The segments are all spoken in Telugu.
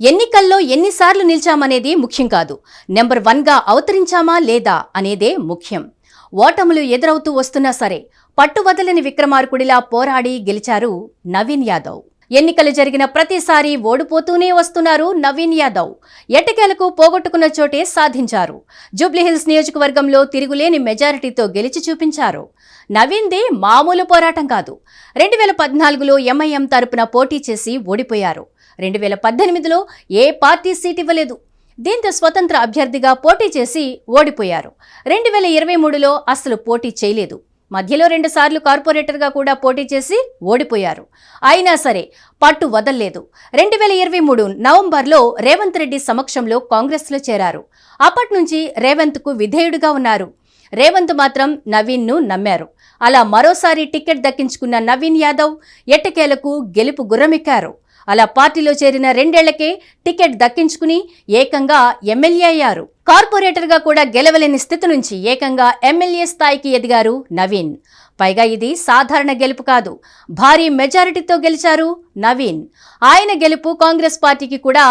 ఎన్నికల్లో ఎన్నిసార్లు నిలిచామనేది ముఖ్యం కాదు. నెంబర్ వన్గా అవతరించామా లేదా అనేదే ముఖ్యం. ఓటములు ఎదురవుతూ వస్తున్నా సరే పట్టువదలని విక్రమార్కుడిలా పోరాడి గెలిచారు నవీన్ యాదవ్. ఎన్నికలు జరిగిన ప్రతిసారి ఓడిపోతూనే వస్తున్నారు నవీన్ యాదవ్. ఎట్టకేలకు పోగొట్టుకున్న చోటే సాధించారు. జూబ్లీహిల్స్ నియోజకవర్గంలో తిరుగులేని మెజారిటీతో గెలిచి చూపించారు. నవీన్దే మామూలు పోరాటం కాదు. రెండు వేల పద్నాలుగులో ఎంఐఎం తరపున పోటీ చేసి ఓడిపోయారు. రెండు వేల పద్దెనిమిదిలో ఏ పార్టీ సీట్ ఇవ్వలేదు. దీంతో స్వతంత్ర అభ్యర్థిగా పోటీ చేసి ఓడిపోయారు. రెండు వేల ఇరవై మూడులో అసలు పోటీ చేయలేదు. మధ్యలో రెండుసార్లు కార్పొరేటర్గా కూడా పోటీ చేసి ఓడిపోయారు. అయినా సరే పట్టు వదల్లేదు. రెండు వేల ఇరవై మూడు నవంబర్లో రేవంత్ రెడ్డి సమక్షంలో కాంగ్రెస్లో చేరారు. అప్పటి నుంచి రేవంత్కు విధేయుడిగా ఉన్నారు. రేవంత్ మాత్రం నవీన్ను నమ్మారు. అలా మరోసారి టికెట్ దక్కించుకున్న నవీన్ యాదవ్ ఎట్టకేలకు గెలుపు గుర్రమెక్కారు. అలా పార్టీలో చేరిన రెండేళ్ళకే టికెట్ దక్కించుకుని ఏకంగా ఎమ్మెల్యే అయ్యారు. కార్పొరేటర్గా కూడా గెలవలేని స్థితి నుంచి ఏకంగా ఎమ్మెల్యే స్థాయికి ఎదిగారు నవీన్. పైగా ఇది సాధారణ గెలుపు కాదు. భారీ మెజారిటీతో గెలిచారు నవీన్. ఆయన గెలుపు కాంగ్రెస్ పార్టీకి కూడా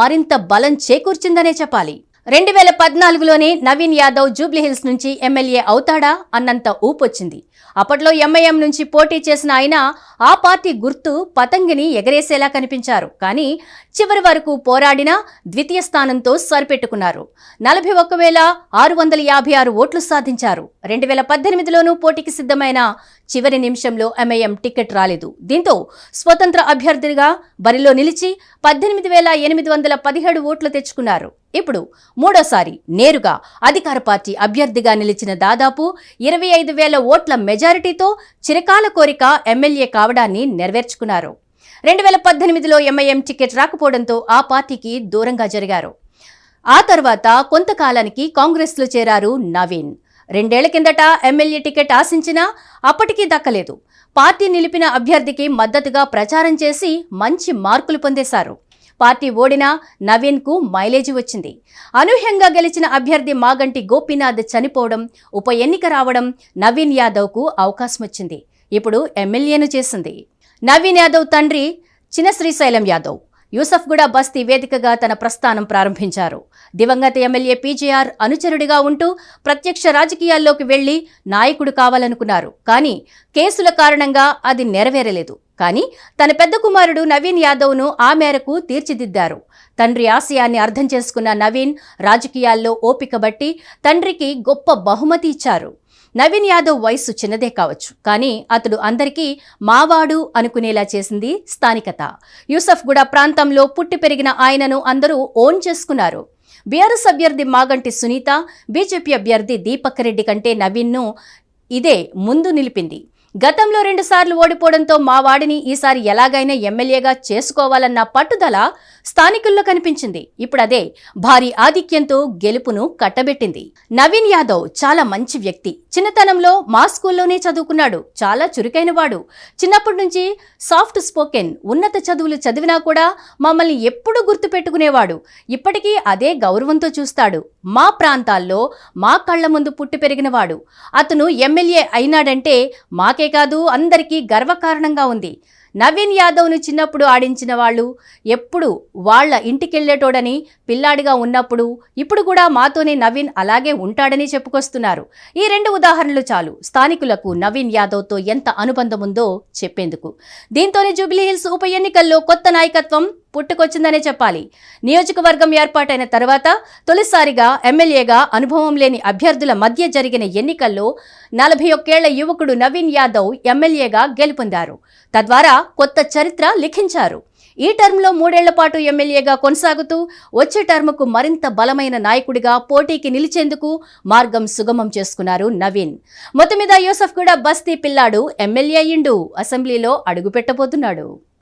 మరింత బలం చేకూర్చిందనే చెప్పాలి. రెండు వేల పద్నాలుగులోనే నవీన్ యాదవ్ జూబ్లీహిల్స్ నుంచి ఎమ్మెల్యే అవుతాడా అన్నంత ఊపొచ్చింది. అప్పట్లో ఎంఐఎం నుంచి పోటీ చేసిన ఆయన ఆ పార్టీ గుర్తు పతంగిని ఎగరేసేలా కనిపించారు. కానీ చివరి వరకు పోరాడినా ద్వితీయ స్థానంతో సరిపెట్టుకున్నారు. నలభై ఒక్క వేల ఆరు వందల యాభై ఆరు ఓట్లు సాధించారు. రెండు వేల పద్దెనిమిదిలోనూ పోటీకి సిద్ధమైన చివరి నిమిషంలో ఎంఐఎం టికెట్ రాలేదు. దీంతో స్వతంత్ర అభ్యర్థిగా బరిలో నిలిచి పద్దెనిమిది వేల ఎనిమిది వందల పదిహేడు ఓట్లు తెచ్చుకున్నారు. ఇప్పుడు మూడోసారి నేరుగా అధికార పార్టీ అభ్యర్థిగా నిలిచిన దాదాపు ఇరవై ఐదు వేల ఓట్ల మెజారిటీతో చిరకాల కోరిక ఎమ్మెల్యే కావడాన్ని నెరవేర్చుకున్నారు. రెండు వేల పద్దెనిమిదిలో ఎంఐఎం టికెట్ రాకపోవడంతో ఆ పార్టీకి దూరంగా జరిగారు. ఆ తర్వాత కొంతకాలానికి కాంగ్రెస్లో చేరారు నవీన్. రెండేళ్ళ కిందట ఎమ్మెల్యే టికెట్ ఆశించినా అప్పటికీ దక్కలేదు. పార్టీ నిలిపిన అభ్యర్థికి మద్దతుగా ప్రచారం చేసి మంచి మార్కులు పొందేశారు. పార్టీ ఓడినా నవీన్కు మైలేజీ వచ్చింది. అనూహ్యంగా గెలిచిన అభ్యర్థి మాగంటి గోపీనాథ్ చనిపోవడం ఉప ఎన్నిక రావడం నవీన్ యాదవ్కు అవకాశం వచ్చింది ఇప్పుడు ఎమ్మెల్యేను చేసింది. నవీన్ యాదవ్ తండ్రి చిన్న శ్రీశైలం యాదవ్ యూసఫ్గూడ బస్తీ వేదికగా తన ప్రస్థానం ప్రారంభించారు. దివంగత ఎమ్మెల్యే పీజేఆర్ అనుచరుడిగా ఉంటూ ప్రత్యక్ష రాజకీయాల్లోకి వెళ్ళి నాయకుడు కావాలనుకున్నారు. కానీ కేసుల కారణంగా అది నెరవేరలేదు. కానీ తన పెద్ద కుమారుడు నవీన్ యాదవ్ను ఆ మేరకు తీర్చిదిద్దారు. తండ్రి ఆశయాన్ని అర్థం చేసుకున్న నవీన్ రాజకీయాల్లో ఓపిక బట్టి తండ్రికి గొప్ప బహుమతి ఇచ్చారు. నవీన్ యాదవ్ వయస్సు చిన్నదే కావచ్చు కానీ అతడు అందరికీ మావాడు అనుకునేలా చేసింది స్థానికత. యూసఫ్గూడ ప్రాంతంలో పుట్టి పెరిగిన ఆయనను అందరూ ఓన్ చేసుకున్నారు. బీఆర్ఎస్ అభ్యర్థి మాగంటి సునీత బీజేపీ అభ్యర్థి దీపక్ రెడ్డి కంటే నవీన్ను ఇదే ముందు నిలిపింది. గతంలో రెండుసార్లు ఓడిపోవడంతో మా వాడిని ఈసారి ఎలాగైనా ఎమ్మెల్యేగా చేసుకోవాలన్న పట్టుదల స్థానికుల్లో కనిపించింది. ఇప్పుడదే భారీ ఆధిక్యంతో గెలుపును కట్టబెట్టింది. నవీన్ యాదవ్ చాలా మంచి వ్యక్తి. చిన్నతనంలో మా స్కూల్లోనే చదువుకున్నాడు. చాలా చురుకైన వాడు. చిన్నప్పటి నుంచి సాఫ్ట్ స్పోకెన్ ఉన్నత చదువులు చదివినా కూడా మమ్మల్ని ఎప్పుడూ గుర్తుపెట్టుకునేవాడు. ఇప్పటికీ అదే గౌరవంతో చూస్తాడు. మా ప్రాంతాల్లో మా కళ్ళ ముందు పుట్టి పెరిగినవాడు. అతను ఎమ్మెల్యే అయినాడంటే మాకే కాదు అందరికీ గర్వకారణంగా ఉంది. నవీన్ యాదవ్ను చిన్నప్పుడు ఆడించిన వాళ్ళు ఎప్పుడు వాళ్ళ ఇంటికెళ్ళేటోడని పిల్లాడిగా ఉన్నప్పుడు ఇప్పుడు కూడా మాతోనే నవీన్ అలాగే ఉంటాడని చెప్పుకొస్తున్నారు. ఈ రెండు ఉదాహరణలు చాలు. స్థానికులకు నవీన్ యాదవ్తో ఎంత అనుబంధం ఉందో చెప్పేందుకు. దీంతోనే జూబ్లీహిల్స్ ఉప ఎన్నికల్లో కొత్త నాయకత్వం పుట్టుకొచ్చిందనే చెప్పాలి. నియోజకవర్గం ఏర్పాటైన తర్వాత తొలిసారిగా ఎమ్మెల్యేగా అనుభవం లేని అభ్యర్థుల మధ్య జరిగిన ఎన్నికల్లో నలభై ఒక్కేళ్ళ యువకుడు నవీన్ యాదవ్ ఎమ్మెల్యేగా గెలుపొందారు. తద్వారా కొత్త చరిత్ర లిఖించారు. ఈ టర్మ్లో మూడేళ్ళ పాటు ఎమ్మెల్యేగా కొనసాగుతూ వచ్చే టర్మ్కు మరింత బలమైన నాయకుడిగా పోటీకి నిలిచేందుకు మార్గం సుగమం చేసుకున్నారు నవీన్. మొత్తం మీద యూసఫ్ కూడా బస్తీ పిల్లాడు. ఎమ్మెల్యే అయ్యిండు. అసెంబ్లీలో అడుగుపెట్టబోతున్నాడు.